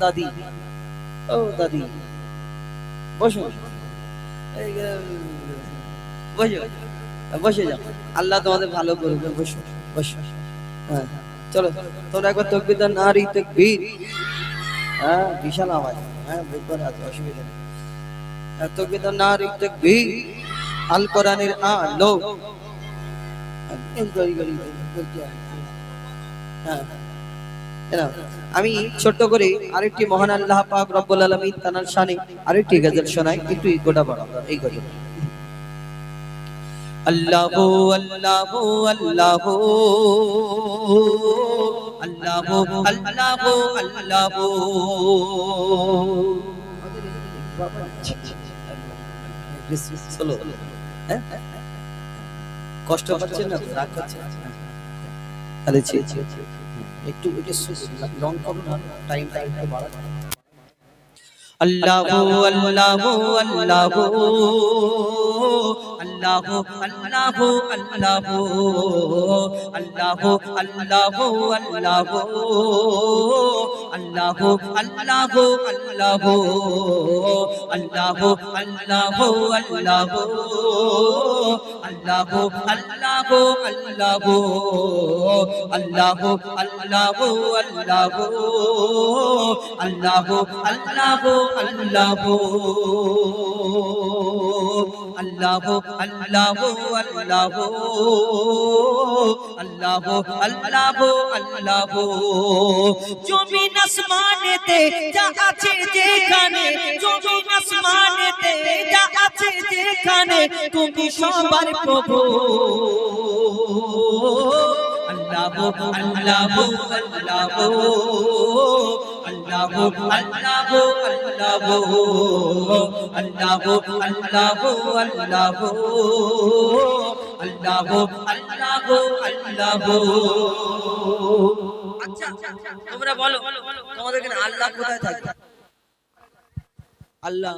দাদি। ও দাদি। বসো। বসো। বসে যাও। আল্লাহ তোমাদের ভালো করবে বসো বসো। হ্যাঁ চলো। তোমরা একবার তকবির দাও। নারী তকবীর। হ্যাঁ বিশাল আওয়াজ। হ্যাঁ বুধবার আছে অসুবিধা নেই। হ্যাঁ, তকবির দাও। নারী তকবীর। আল কোরআনের আলো। এই হয়। আমি ছোট্ট করে আরেকটি মহান আল্লাহ পাক রব্বুল আলামিন তানার শানে আরেকটি গজল শোনাই, একটু ইকোটা বাড়াও এই গজল। আল্লাহ আল্লাহ আল্লাহ আল্লাহ আল্লাহ আল্লাহ। হ্যাঁ? কষ্ট পাচ্ছেন না? রাগ করছেন। একটু একটু লং করুন না টাইম টাইম একটু বাড়ান আল্লাহ আল্লাহ আল্লাহ আল্লাহ আল্লাহ আল্লাহ আল্লাহ আল্লাহ আল্লাহ আল্লাহ আল্লাহ আল্লাহ আল্লাহ আল্লাহ আল্লাহ আল্লাহ আল্লাহ আল্লাহ আল্লাহ আল্লাহ আল্লাহ আল্লাহ আল্লাহ আল্লাহ আল্লাহ আল্লাহ আল্লাহ আল্লাহ আল্লাহ আল্লাহ জমিন আসমানেতে যা আছে যেখানে সবার প্রভু। আল্লাহ আল্লাহ আল্লাহ আল্লাহ আল্লাহ আল্লাহ আল্লাহ আল্লাহ আল্লাহ আল্লাহ আল্লাহ আচ্ছা তোমরা বলো, তোমাদের এখানে আল্লাহ কোথায় থাকে? আল্লাহ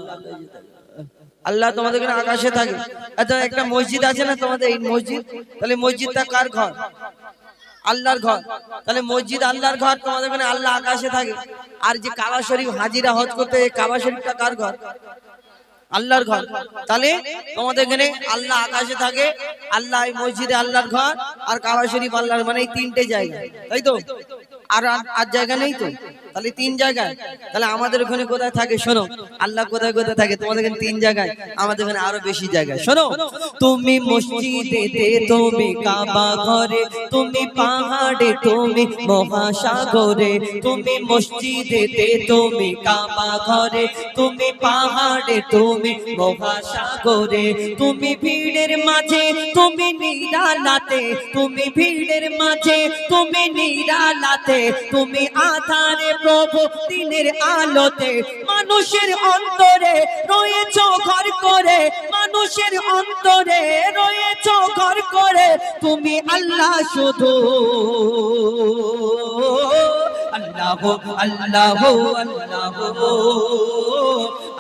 আল্লাহ তোমাদের এখানে আকাশে থাকে। আচ্ছা একটা মসজিদ আছে না তোমাদের? এই মসজিদ? তাহলে মসজিদটা কার ঘর? আল্লাহর ঘর। তাহলে মসজিদ আল্লাহর ঘর, তোমাদের এখানে আল্লাহ আকাশে থাকে। আর যে কাবা শরীফ হাজিরা হজ করতে কাবা শরীফটা কার ঘর? আল্লাহর ঘর। তাহলে তোমাদের এখানে আল্লাহ আকাশে থাকে, আল্লাহ এই মসজিদে আল্লাহর ঘর, আর কাবা শরীফ আল্লাহর মানে এই তিনটে জায়গা। তাই তো? আর- আর জায়গা নেই তো? তাহলে তিন জায়গায়। তাহলে আমাদের ওখানে কোথায় থাকে? শোনো, আল্লাহ কোথায় কোথায় থাকে? তোমাদের এখানে তিন জায়গায়, আমাদের এখানে আরও বেশি জায়গায়। শোনো, তুমি মসজিদে তুমি কাবা ঘরে, তুমি পাহাড়ে, তুমি মহাসাগরে, তুমি মসজিদে তুমি কাবা ঘরে, তুমি পাহাড়ে, তুমি মহাসাগরে, তুমি ভিড়ের মাঝে, তুমি নিরালাতে, তুমি ভিড়ের মাঝে, তুমি নিরালাতে, তুমি আধারে প্রভু, দিনের আলোতে মানুষের অন্তরে রয়েছ ঘর করে, মানুষের অন্তরে রয়েছ ঘর করে। তুমি আল্লাহ শুধু। আল্লাহ আল্লাহ আল্লাহ।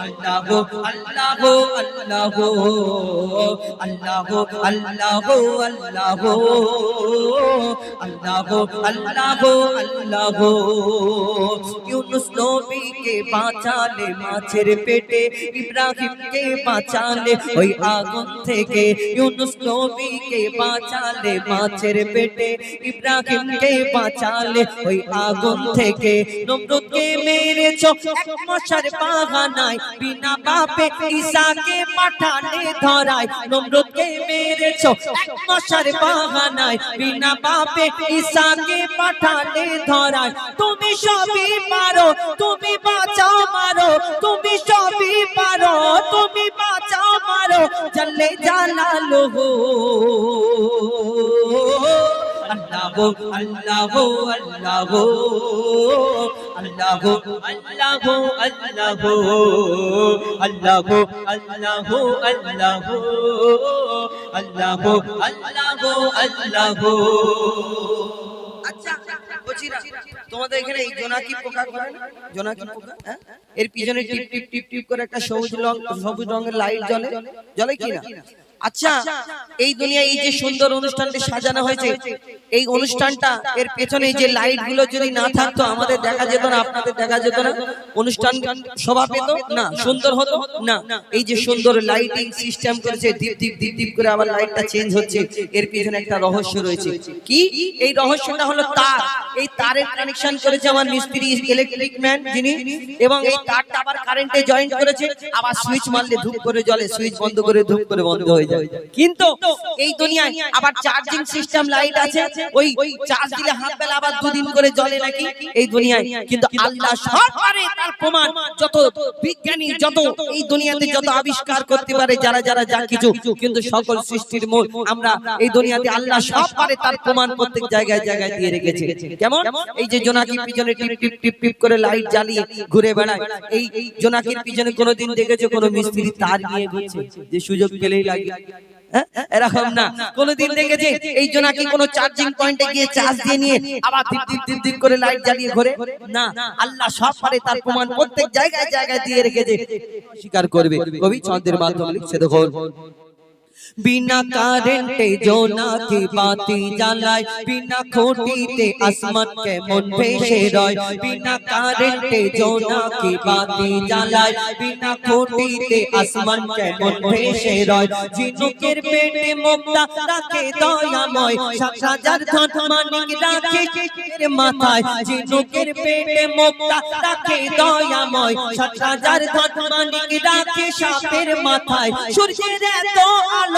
আল্লাহ আল্লাহ আল্লাহ আল্লাহ আল্লাহ আল্লাহ আল্লাহ আল্লাহ আল্লাহ। ইউনুস নবীকে বাঁচালে মাছের পেটে, ইব্রাহিমকে বাঁচালে ওই আগুন থেকে। ইউনুস নবীকে বাঁচালে মাছের পেটে, ইব্রাহিমকে বাঁচালে ওই আগুন থেকে। নমরুদকে মেরেছ এক মশার বাগানায় বিনা বাপে ঈসাকে পাঠালে ধরায়, নমরুদকে মেরেছ এক মশার বাগানায় বিনা বাপে ঈসাকে পাঠালে ধরায়, তুমি সবই পারো, তুমি বাঁচাও, মারো, তুমি সবই পারো, তুমি বাঁচাও, মারো জল্লে জালালুহু আল্লাহ আল্লাহ আল্লাহ আল্লাহ আল্লাহ আল্লাহ আল্লাহ আল্লাহ আল্লাহ আল্লাহ আল্লাহ আল্লাহ তোমাদের এখানে এই জোনাকি পোকা করে জোনাকি পোকা হ্যাঁ? এর পিছনে টিপ টিপ টিপ টিপ করে একটা সবুজ রং, সবুজ রঙের লাইট জ্বলে। জ্বলে কি না? আচ্ছা এই দুনিয়া এই যে সুন্দর অনুষ্ঠানটি সাজানো হয়েছে এই অনুষ্ঠানটা এর পেছনে এই যে লাইটগুলো যদি না থাকতো আমাদের দেখা যেত না আপনাদের দেখা যেত না। অনুষ্ঠান শোভা পেত না সুন্দর হতো? না। এই যে সুন্দর লাইটিং সিস্টেম করেছে ডিপ ডিপ ডিপ ডিপ করে আবার লাইটটা চেঞ্জ হচ্ছে এর পেছনে একটা রহস্য রয়েছে। কি? এই রহস্যটা হলো তার। এই তারের কানেকশন করেছে আমার মিস্ত্রি ইলেকট্রিক ম্যান যিনি এবং এই তারটা আবার কারেন্টে জয়েন্ট করেছে। আবার সুইচ মারলে ধূপ করে জ্বলে সুইচ বন্ধ করে ধূপ করে বন্ধ হয়ে এই আবিষ্কার করতে পারে, যারা যারা যা কিছু, কিন্তু সকল সৃষ্টির মূল আমরা এই দুনিয়াতে আল্লাহ সব পারে তার প্রমাণ প্রত্যেক জায়গায় জায়গায় দিয়ে রেখেছে। কেমন? এই যে জোনাকির পিছনে টিপ টিপ টিপ টিপ করে লাইট জ্বালিয়ে ঘুরে বেড়ায়। এই জোনাকির পিছনে কোনোদিন দেখেছ কোনো মিস্ত্রি তার নিয়ে ঘুরছে, যে সুযোগ পেলেই লাগে? এরকম না। কোনদিন দেখেছে এই জোনাকি কোনো চার্জিং পয়েন্টে গিয়ে চার্জ দিয়ে নিয়ে আবার করে লাইট জ্বালিয়ে ঘুরে। না আল্লাহ সব পারে তার প্রমাণ প্রত্যেক জায়গায় জায়গায় দিয়ে রেখেছে। স্বীকার করবে কবি মাধ্যমে লিখছে দেখো বিনা কারেন্টে জোনাকি বাতি জ্বালায়? বিনা খুঁটিতে আসমান কেমন ভেসে রয়? বিনা কারেন্টে জোনাকি বাতি জ্বালায়? বিনা খুঁটিতে আসমান কেমন ভেসে রয়? ঝিনুকের পেটে মুক্তা রাখে দয়াময়। সাত হাজার ধন মানিক রাখে মাথায়। ঝিনুকের পেটে মুক্তা রাখে দয়াময়। সাত হাজার ধন মানিক রাখে সাপের মাথায়। সূর্যের এত আলো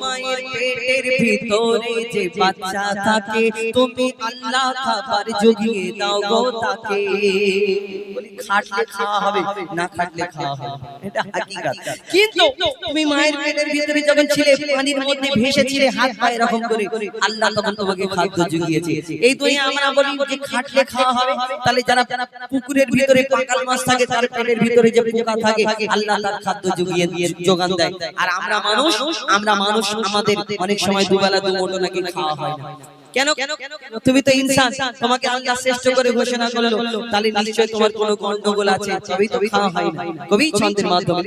মায়ের পেটের ভিতরে যে বাচ্চা থাকে তুমি আল্লাহ খাবার জুগিয়ে দাও গো তাকে বলি খাটলে খাওয়া হবে না খাটলে খাওয়া হবে। এটা হাকিকাত। কিন্তু তুমি মায়ের পেটের ভিতরে যখন ছিলে পানির মধ্যে ভেসেছিলে হাত পা এরকম করে আল্লাহ তখন তোমাকে খাদ্য জুগিয়েছে। এই দুনিয়া আমরা বলি যে খাটলে খাওয়া হবে তাহলে যারা পুকুরের ভিতরে পাকাল মাছ থাকে তার পেটের ভিতরে যে পোকা থাকে আল্লাহ তার খাদ্য জুগিয়ে দিয়ে যোগান দেয়। আর আমরা মানুষ আমরা মানুষ আমাদের অনেক সময় দুবেলা দু মুঠো নাকি খাওয়া হয় না। কেন তুমি তো তোমাকে করে গন্ডগোল আছে। কবি ছন্দের মাধ্যমে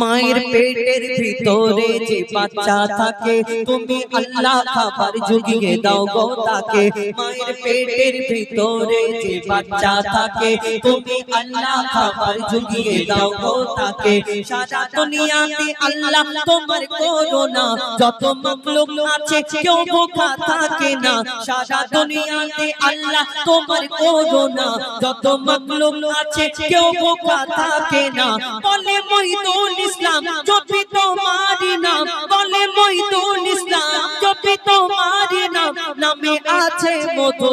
মায়ের পেটের ভিতরে যে বাচ্চা থাকে তুমি আল্লাহ খাবার জুগিয়ে দাও গো তাকে। মায়ের পেটের ভিতরে যে বাচ্চা থাকে তুমি আল্লাহ খাবার জুগিয়ে দাও গো তাকে। সারা দুনিয়াতে আল্লাহ তোমার করোনা যত মখলুক আছে কেউ বোকা থাকে না। সারা দুনিয়াতে আল্লাহ তোমার করোনা যত মখলুক আছে কেউ বোকা থাকে না। বলে মইদুল ইসলাম জপি তোমারি নাম বলে মইদুল ইসলাম জপি তোমারি নাম নামে আছে মধু।